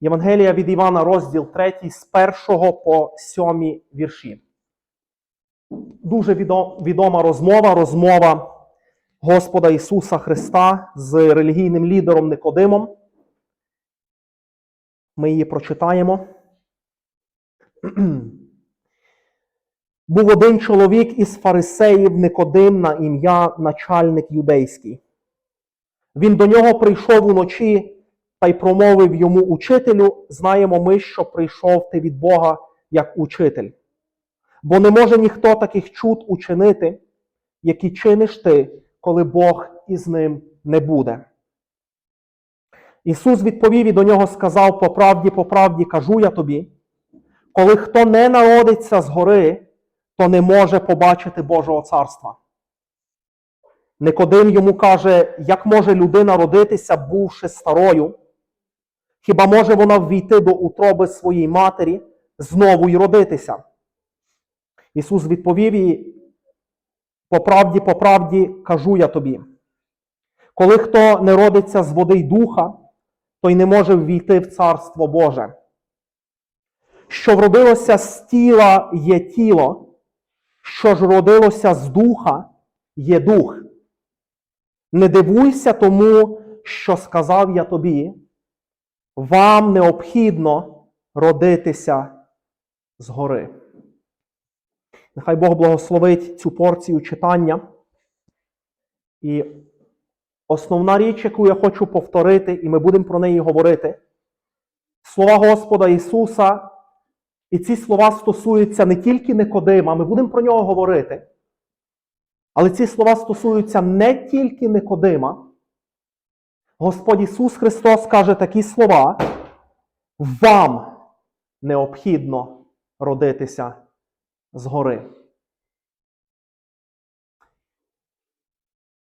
Євангелія від Івана, розділ 3, з 1 по 7 вірші. Дуже відома розмова, розмова Господа Ісуса Христа з релігійним лідером Никодимом. Ми її прочитаємо. Був один чоловік із фарисеїв Никодим на ім'я начальник юдейський. Він до нього прийшов уночі та й промовив йому учителю: знаємо ми, що прийшов ти від Бога як учитель. Бо не може ніхто таких чуд учинити, які чиниш ти, коли Бог із ним не буде. Ісус відповів і до нього сказав: по правді, по правді кажу я тобі, коли хто не народиться згори, то не може побачити Божого царства. Никодим йому каже, як може людина родитися, бувши старою? Хіба може вона ввійти до утроби своєї матері знову й родитися? Ісус відповів їй, по правді, по правді кажу я тобі. Коли хто не родиться з води й духа, той не може ввійти в Царство Боже. Що вродилося з тіла є тіло, що ж родилося з духа є дух. Не дивуйся тому, що сказав я тобі, вам необхідно родитися згори. Нехай Бог благословить цю порцію читання. І основна річ, яку я хочу повторити, і ми будемо про неї говорити, слова Господа Ісуса, і ці слова стосуються не тільки Никодима, ми будемо про нього говорити. Але ці слова стосуються не тільки Никодима. Господь Ісус Христос каже такі слова: вам необхідно родитися згори.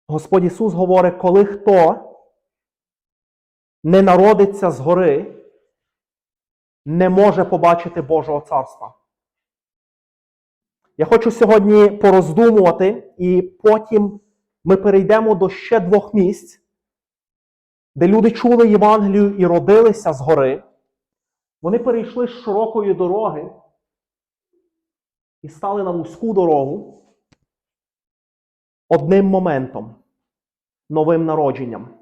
Господь Ісус говорить, коли хто не народиться згори, не може побачити Божого царства. Я хочу сьогодні пороздумувати, і потім ми перейдемо до ще двох місць, де люди чули Євангелію і родилися згори. Вони перейшли з широкої дороги і стали на вузьку дорогу одним моментом новим народженням.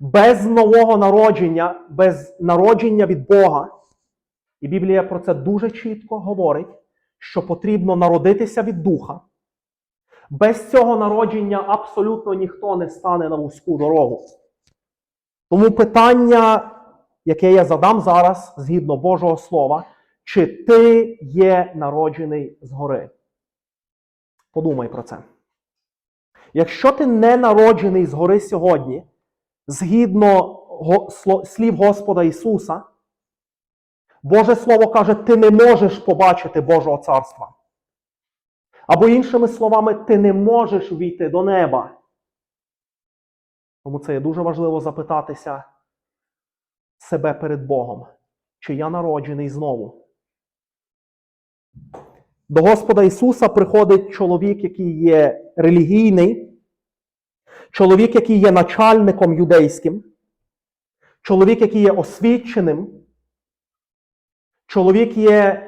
Без нового народження, без народження від Бога, і Біблія про це дуже чітко говорить, що потрібно народитися від Духа. Без цього народження абсолютно ніхто не стане на вузьку дорогу. Тому питання, яке я задам зараз, згідно Божого Слова, чи ти є народжений згори? Подумай про це. Якщо ти не народжений згори сьогодні, згідно слів Господа Ісуса, Боже Слово каже, ти не можеш побачити Божого царства. Або іншими словами, ти не можеш війти до неба. Тому це є дуже важливо запитатися себе перед Богом, чи я народжений знову. До Господа Ісуса приходить чоловік, який є релігійний, чоловік, який є начальником юдейським, чоловік, який є освіченим, чоловік є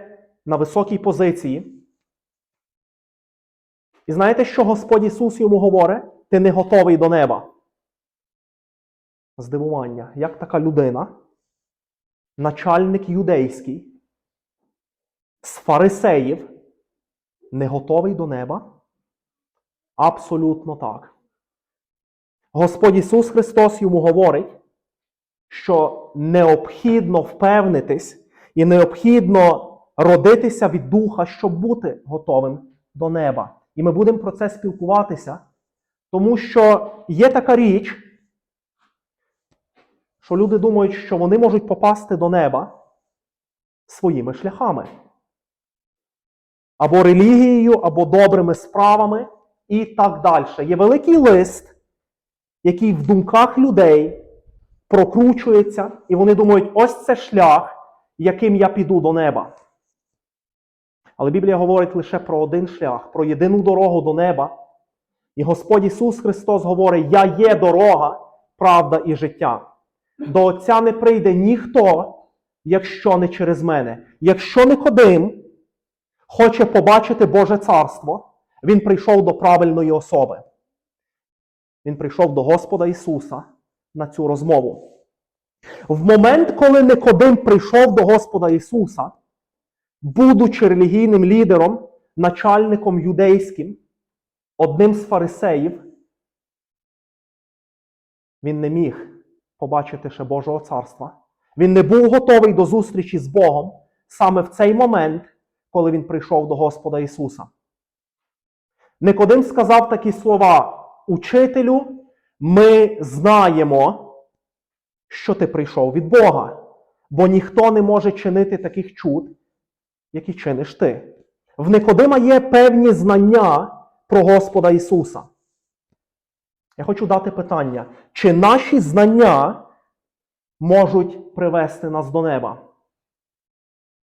на високій позиції. І знаєте, що Господь Ісус йому говорить? Ти не готовий до неба. Здивування, як така людина, начальник юдейський, з фарисеїв, не готовий до неба? Абсолютно так. Господь Ісус Христос йому говорить, що необхідно впевнитись і необхідно родитися від Духа, щоб бути готовим до неба. І ми будемо про це спілкуватися, тому що є така річ, що люди думають, що вони можуть попасти до неба своїми шляхами. Або релігією, або добрими справами і так далі. Є великий лист, який в думках людей прокручується, і вони думають, ось це шлях, яким я піду до неба. Але Біблія говорить лише про один шлях, про єдину дорогу до неба. І Господь Ісус Христос говорить: Я є дорога, правда і життя. до Отця не прийде ніхто, якщо не через мене. Якщо Никодим хоче побачити Боже царство, він прийшов до правильної особи. Він прийшов до Господа Ісуса на цю розмову. В момент, коли Никодим прийшов до Господа Ісуса, будучи релігійним лідером, начальником юдейським, одним з фарисеїв, він не міг побачити ще Божого царства. Він не був готовий до зустрічі з Богом саме в цей момент, коли він прийшов до Господа Ісуса. Никодим сказав такі слова: Учителю, ми знаємо, що ти прийшов від Бога, бо ніхто не може чинити таких чуд, які чиниш ти. В Никодима є певні знання про Господа Ісуса. Я хочу дати питання: чи наші знання можуть привести нас до неба?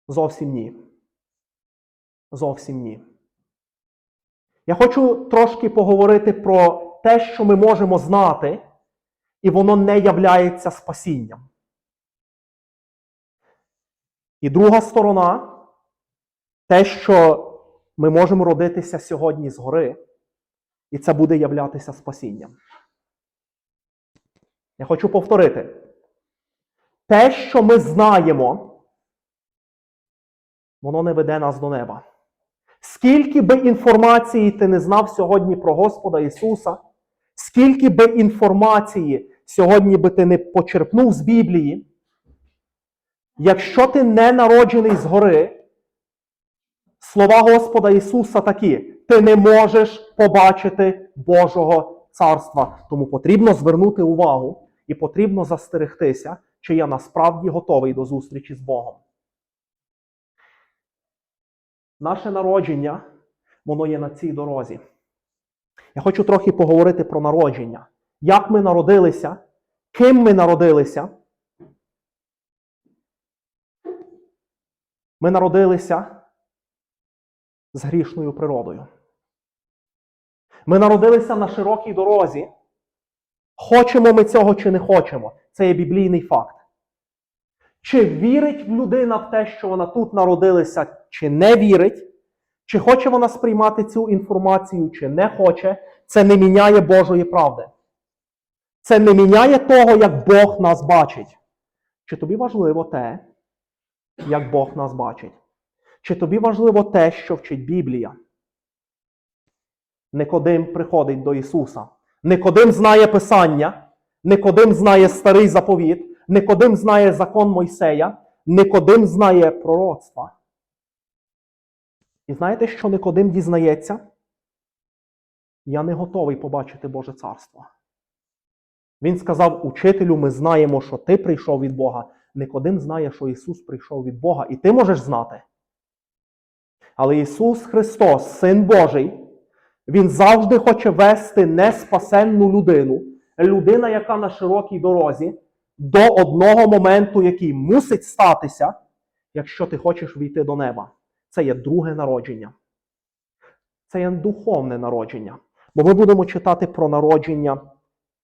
Зовсім ні. Зовсім ні. Я хочу трошки поговорити про те, що ми можемо знати, і воно не являється спасінням. І друга сторона те, що ми можемо родитися сьогодні згори, і це буде являтися спасінням. Я хочу повторити. Те, що ми знаємо, воно не веде нас до неба. Скільки би інформації ти не знав сьогодні про Господа Ісуса, скільки би інформації сьогодні би ти не почерпнув з Біблії, якщо ти не народжений згори, слова Господа Ісуса такі, ти не можеш побачити Божого царства. Тому потрібно звернути увагу і потрібно застерегтися, чи я насправді готовий до зустрічі з Богом. Наше народження, воно є на цій дорозі. Я хочу трохи поговорити про народження. Як ми народилися, ким ми народилися. Ми народилися з грішною природою. Ми народилися на широкій дорозі. Хочемо ми цього чи не хочемо. Це є біблійний факт. Чи вірить людина в те, що вона тут народилася, чи не вірить, чи хоче вона сприймати цю інформацію, чи не хоче, це не міняє Божої правди. Це не міняє того, як Бог нас бачить. Чи тобі важливо те, як Бог нас бачить? Чи тобі важливо те, що вчить Біблія? Никодим приходить до Ісуса. Никодим знає Писання, Никодим знає старий заповіт, Никодим знає закон Мойсея, Никодим знає пророцтва. І знаєте, що Никодим дізнається? Я не готовий побачити Боже царство. Він сказав: Учителю, ми знаємо, що ти прийшов від Бога. Никодим знає, що Ісус прийшов від Бога, і ти можеш знати. Але Ісус Христос, Син Божий, Він завжди хоче вести неспасенну людину, людина, яка на широкій дорозі, до одного моменту, який мусить статися, якщо ти хочеш війти до неба. Це є друге народження. Це є духовне народження. Бо ми будемо читати про народження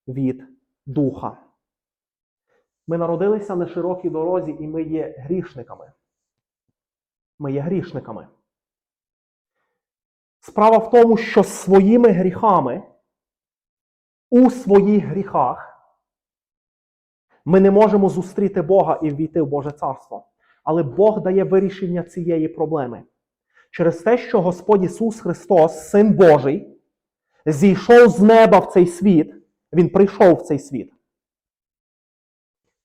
від духа. Ми народилися на широкій дорозі, і ми є грішниками. Ми є грішниками. Справа в тому, що своїми гріхами, у своїх гріхах, ми не можемо зустріти Бога і ввійти в Боже Царство. Але Бог дає вирішення цієї проблеми. Через те, що Господь Ісус Христос, Син Божий, зійшов з неба в цей світ, Він прийшов в цей світ.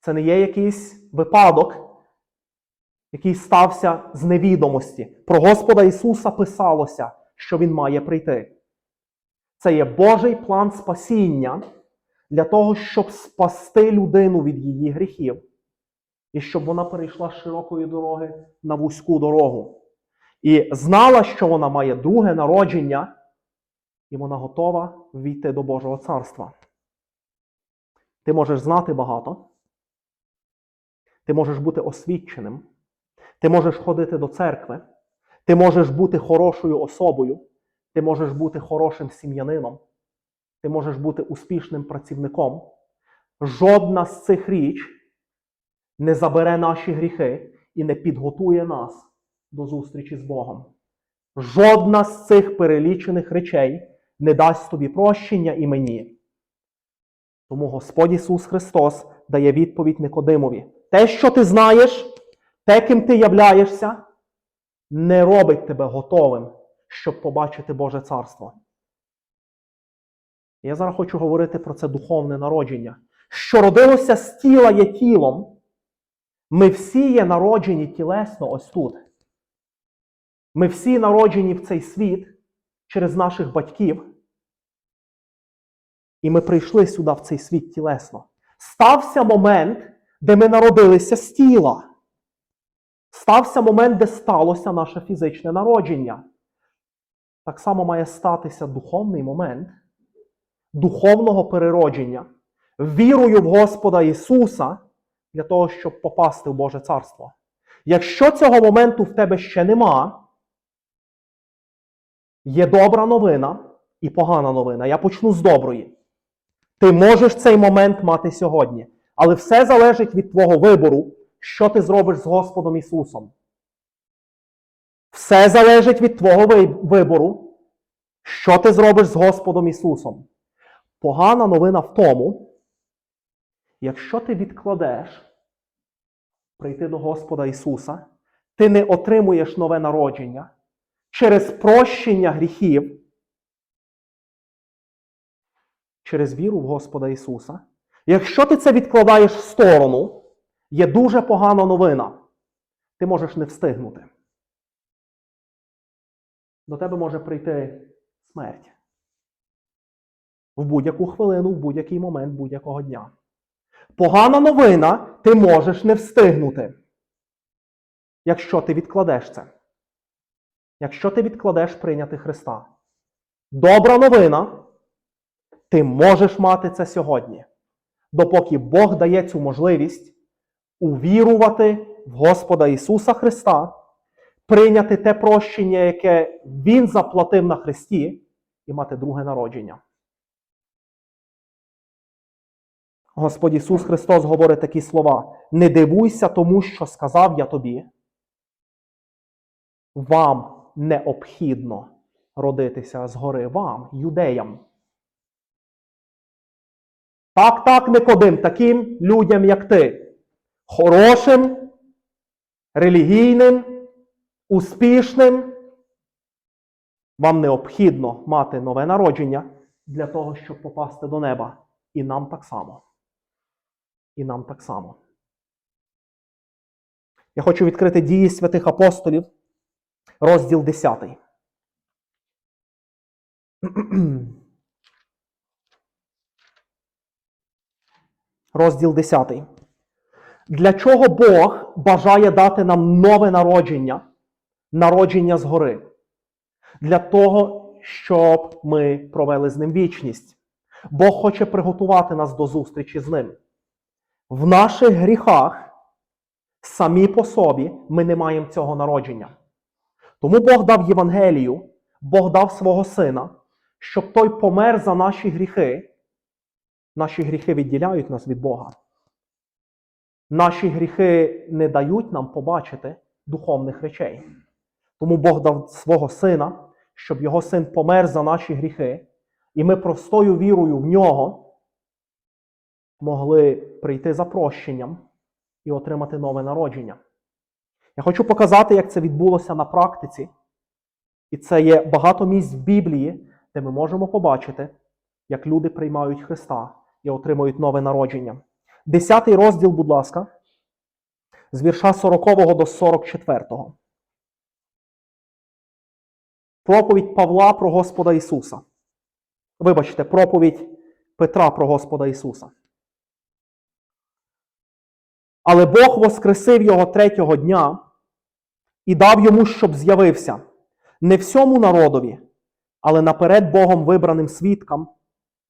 Це не є якийсь випадок, який стався з невідомості. Про Господа Ісуса писалося, що Він має прийти. Це є Божий план спасіння для того, щоб спасти людину від її гріхів, і щоб вона перейшла з широкої дороги на вузьку дорогу. І знала, що вона має друге народження, і вона готова війти до Божого царства. Ти можеш знати багато. Ти можеш бути освіченим. Ти можеш ходити до церкви. Ти можеш бути хорошою особою. Ти можеш бути хорошим сім'янином. Ти можеш бути успішним працівником. Жодна з цих річ не забере наші гріхи і не підготує нас до зустрічі з Богом. Жодна з цих перелічених речей не дасть тобі прощення і мені. Тому Господь Ісус Христос дає відповідь Никодимові. Те, що ти знаєш, те, ким ти являєшся, не робить тебе готовим, щоб побачити Боже Царство. Я зараз хочу говорити про це духовне народження. Що родилося з тіла є тілом, ми всі є народжені тілесно ось тут. Ми всі народжені в цей світ через наших батьків. І ми прийшли сюди в цей світ тілесно. Стався момент, де ми народилися з тіла. Стався момент, де сталося наше фізичне народження. Так само має статися духовний момент духовного переродження, вірою в Господа Ісуса для того, щоб попасти в Боже Царство. Якщо цього моменту в тебе ще нема, є добра новина і погана новина. Я почну з доброї. Ти можеш цей момент мати сьогодні, але все залежить від твого вибору, що ти зробиш з Господом Ісусом. Все залежить від твого вибору, що ти зробиш з Господом Ісусом. Погана новина в тому, якщо ти відкладеш прийти до Господа Ісуса, ти не отримуєш нове народження через прощення гріхів, через віру в Господа Ісуса. Якщо ти це відкладаєш в сторону, є дуже погана новина. Ти можеш не встигнути. До тебе може прийти смерть. В будь-яку хвилину, в будь-який момент будь-якого дня. Погана новина, ти можеш не встигнути. Якщо ти відкладеш це. Якщо ти відкладеш прийняти Христа. Добра новина, ти можеш мати це сьогодні, допоки Бог дає цю можливість увірувати в Господа Ісуса Христа, прийняти те прощення, яке Він заплатив на Христі, і мати друге народження. Господь Ісус Христос говорить такі слова: не дивуйся тому, що сказав я тобі. Вам необхідно родитися згори вам, юдеям. Так, так, Никодим, таким людям, як ти. Хорошим, релігійним, успішним. Вам необхідно мати нове народження для того, щоб попасти до неба. І нам так само. І нам так само. Я хочу відкрити дії святих апостолів, розділ 10. Розділ 10. Для чого Бог бажає дати нам нове народження, народження згори? Для того, щоб ми провели з ним вічність. Бог хоче приготувати нас до зустрічі з ним. В наших гріхах самі по собі ми не маємо цього народження. Тому Бог дав Євангелію, Бог дав свого Сина, щоб той помер за наші гріхи. Наші гріхи відділяють нас від Бога. Наші гріхи не дають нам побачити духовних речей. Тому Бог дав свого Сина, щоб його син помер за наші гріхи, і ми простою вірою в нього могли прийти за прощенням і отримати нове народження. Я хочу показати, як це відбулося на практиці. І це є багато місць в Біблії, де ми можемо побачити, як люди приймають Христа і отримують нове народження. Десятий розділ, будь ласка, з вірша 40 до 44. Проповідь Павла про Господа Ісуса. Вибачте, проповідь Петра про Господа Ісуса. Але Бог воскресив його третього дня і дав йому, щоб з'явився не всьому народові, але наперед Богом вибраним свідкам,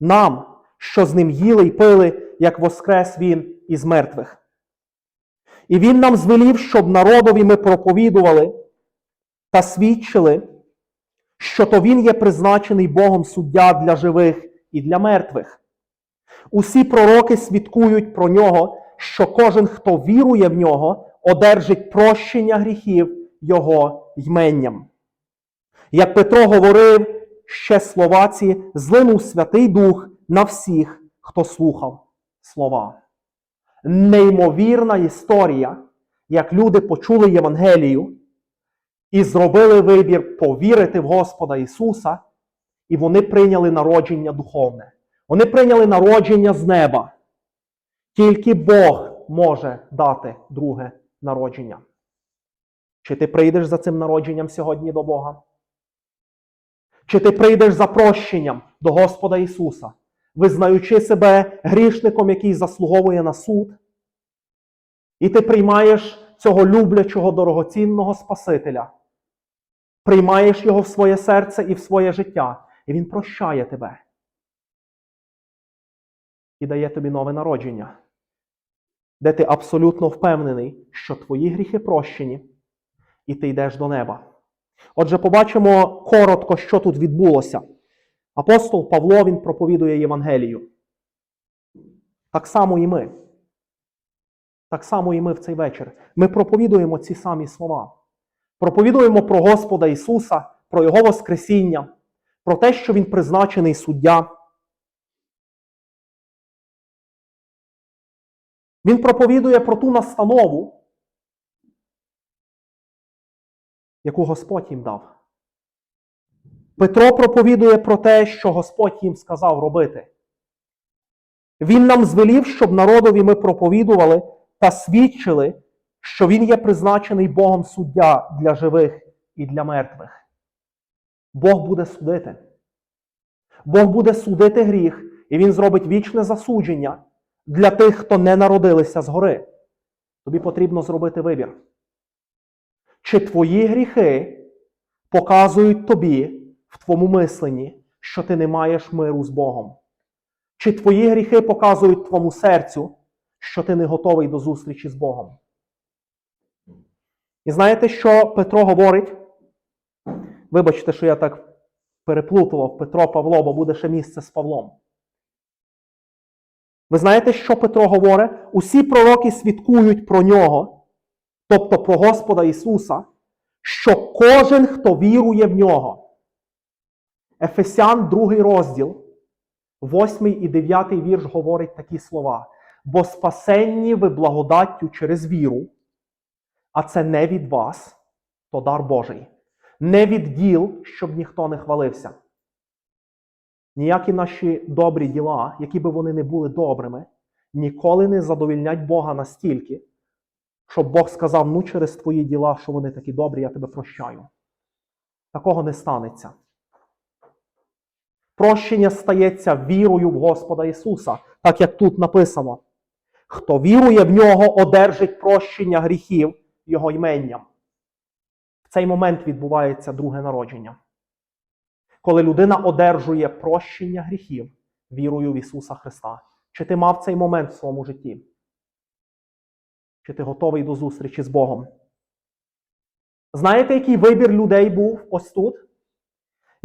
нам, що з ним їли й пили, як воскрес він із мертвих. І він нам звелів, щоб народові ми проповідували та свідчили, що то він є призначений Богом суддя для живих і для мертвих. Усі пророки свідкують про нього, що кожен, хто вірує в нього, одержить прощення гріхів Його йменням. Як Петро говорив, ще слова ці злинув Святий Дух на всіх, хто слухав слова. Неймовірна історія, як люди почули Євангелію і зробили вибір повірити в Господа Ісуса, і вони прийняли народження духовне. Вони прийняли народження з неба. Тільки Бог може дати друге народження. Чи ти прийдеш за цим народженням сьогодні до Бога? Чи ти прийдеш за прощенням до Господа Ісуса, визнаючи себе грішником, який заслуговує на суд? І ти приймаєш цього люблячого дорогоцінного Спасителя, приймаєш його в своє серце і в своє життя, і Він прощає тебе і дає тобі нове народження, де ти абсолютно впевнений, що твої гріхи прощені, і ти йдеш до неба. Отже, побачимо коротко, що тут відбулося. Апостол Павло він проповідує Євангелію. Так само і ми. Так само і ми в цей вечір. Ми проповідуємо ці самі слова. Проповідуємо про Господа Ісуса, про Його Воскресіння, про те, що Він призначений суддя. Він проповідує про ту настанову, яку Господь їм дав. Петро проповідує про те, що Господь їм сказав робити. Він нам звелів, щоб народові ми проповідували та свідчили, що Він є призначений Богом суддя для живих і для мертвих. Бог буде судити. Бог буде судити гріх, і Він зробить вічне засудження для тих, хто не народилися згори. Тобі потрібно зробити вибір. Чи твої гріхи показують тобі в твоєму мисленні, що ти не маєш миру з Богом? Чи твої гріхи показують твоєму серцю, що ти не готовий до зустрічі з Богом? І знаєте, що Петро говорить? Вибачте, що я так переплутував Петро Павло, бо буде ще місце з Павлом. Ви знаєте, що Петро говорить? Усі пророки свідкують про нього, тобто про Господа Ісуса, що кожен, хто вірує в нього. Ефесян, другий розділ, 8 і 9 вірш говорить такі слова. Бо спасенні ви благодаттю через віру, а це не від вас, то дар Божий, не від діл, щоб ніхто не хвалився. Ніякі наші добрі діла, які би вони не були добрими, ніколи не задовільнять Бога настільки, щоб Бог сказав: ну через твої діла, що вони такі добрі, я тебе прощаю. Такого не станеться. Прощення стається вірою в Господа Ісуса, так як тут написано. Хто вірує в нього, одержить прощення гріхів Його йменням. В цей момент відбувається друге народження. Коли людина одержує прощення гріхів вірою в Ісуса Христа. Чи ти мав цей момент в своєму житті? Чи ти готовий до зустрічі з Богом? Знаєте, який вибір людей був ось тут?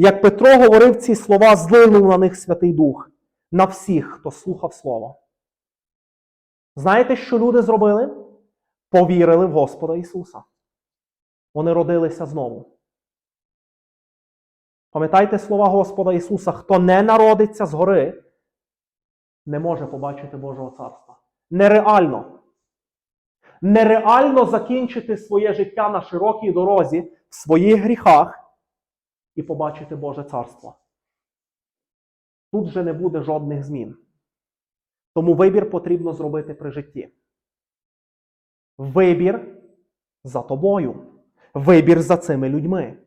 Як Петро говорив ці слова, злинув на них Святий Дух, на всіх, хто слухав Слово. Знаєте, що люди зробили? Повірили в Господа Ісуса. Вони родилися знову. Пам'ятайте слова Господа Ісуса: хто не народиться згори, не може побачити Божого царства. Нереально. Нереально закінчити своє життя на широкій дорозі в своїх гріхах і побачити Боже царство. Тут вже не буде жодних змін. Тому вибір потрібно зробити при житті. Вибір за тобою. Вибір за цими людьми.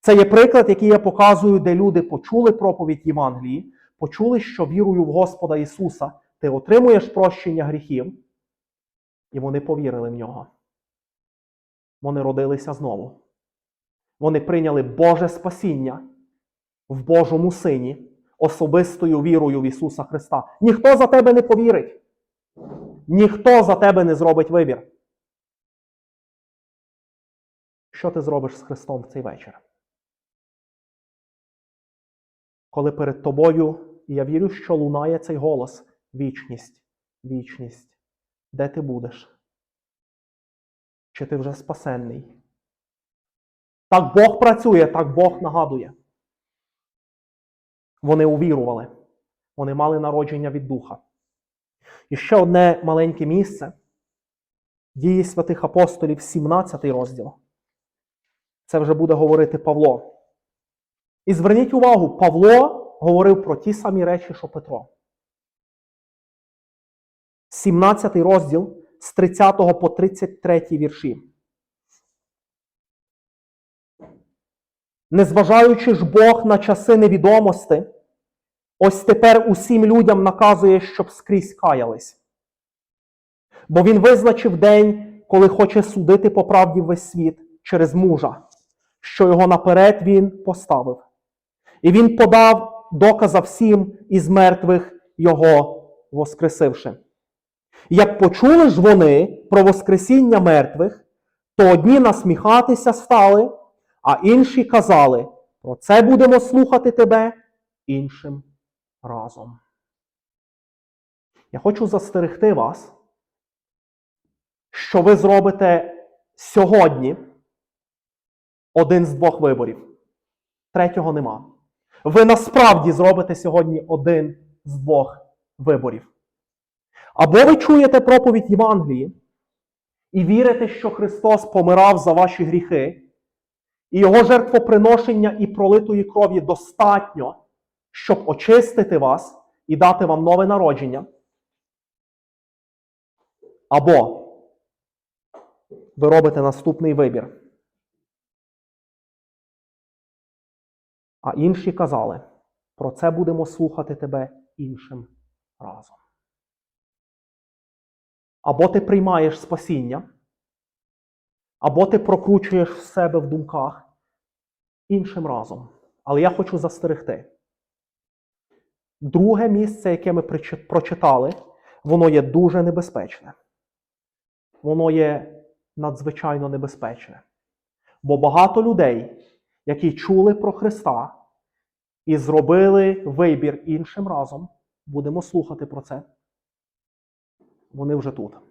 Це є приклад, який я показую, де люди почули проповідь Євангелії, почули, що вірою в Господа Ісуса ти отримуєш прощення гріхів, і вони повірили в нього. Вони родилися знову. Вони прийняли Боже спасіння в Божому Сині, особистою вірою в Ісуса Христа. Ніхто за тебе не повірить. Ніхто за тебе не зробить вибір. Що ти зробиш з Христом в цей вечір? Коли перед тобою, і я вірю, що лунає цей голос, вічність, вічність, де ти будеш? Чи ти вже спасенний? Так Бог працює, так Бог нагадує. Вони увірували, вони мали народження від Духа. І ще одне маленьке місце. Дії святих апостолів, 17 розділ. Це вже буде говорити Павло. І зверніть увагу, Павло говорив про ті самі речі, що Петро. 17 розділ з 30 по 33 вірші. Незважаючи ж Бог на часи невідомості, ось тепер усім людям наказує, щоб скрізь каялись. Бо він визначив день, коли хоче судити по правді весь світ через мужа, що його наперед він поставив. І він подав доказа всім із мертвих його воскресивши. Як почули ж вони про Воскресіння мертвих, то одні насміхатися стали, а інші казали: про це будемо слухати тебе іншим разом. Я хочу застерегти вас, що ви зробите сьогодні один з двох виборів. Третього нема. Ви насправді зробите сьогодні один з двох виборів. Або ви чуєте проповідь Євангелії і вірите, що Христос помирав за ваші гріхи, і Його жертвоприношення і пролитої крові достатньо, щоб очистити вас і дати вам нове народження. Або ви робите наступний вибір. А інші казали, про це будемо слухати тебе іншим разом. Або ти приймаєш спасіння, або ти прокручуєш в себе в думках іншим разом. Але я хочу застерегти. Друге місце, яке ми прочитали, воно є дуже небезпечне. Воно є надзвичайно небезпечне. Бо багато людей, які чули про Христа і зробили вибір іншим разом, будемо слухати про це. Вони вже тут.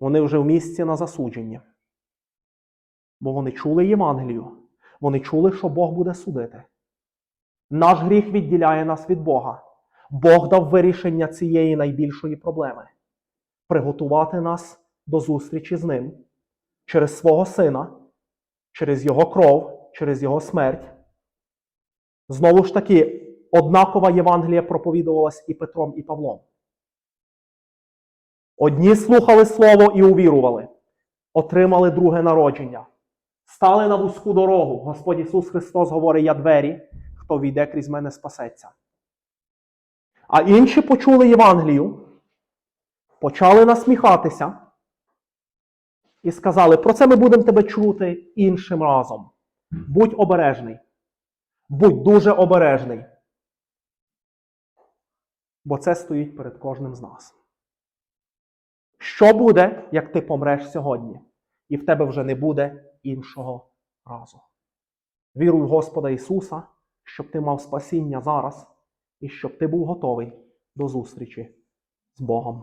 Вони вже в місці на засудженні. Бо вони чули Євангелію. Вони чули, що Бог буде судити. Наш гріх відділяє нас від Бога. Бог дав вирішення цієї найбільшої проблеми приготувати нас до зустрічі з Ним через свого Сина, через Його кров, через Його смерть. Знову ж таки, однакова Євангелія проповідувалась і Петром, і Павлом. Одні слухали Слово і увірували, отримали друге народження, стали на вузьку дорогу. Господь Ісус Христос говорить: Я двері, хто війде крізь мене спасеться. А інші почули Євангелію, почали насміхатися і сказали: про це ми будемо тебе чути іншим разом. Будь обережний. Будь дуже обережний. Бо це стоїть перед кожним з нас. Що буде, як ти помреш сьогодні, і в тебе вже не буде іншого разу? Віруй в Господа Ісуса, щоб ти мав спасіння зараз і щоб ти був готовий до зустрічі з Богом.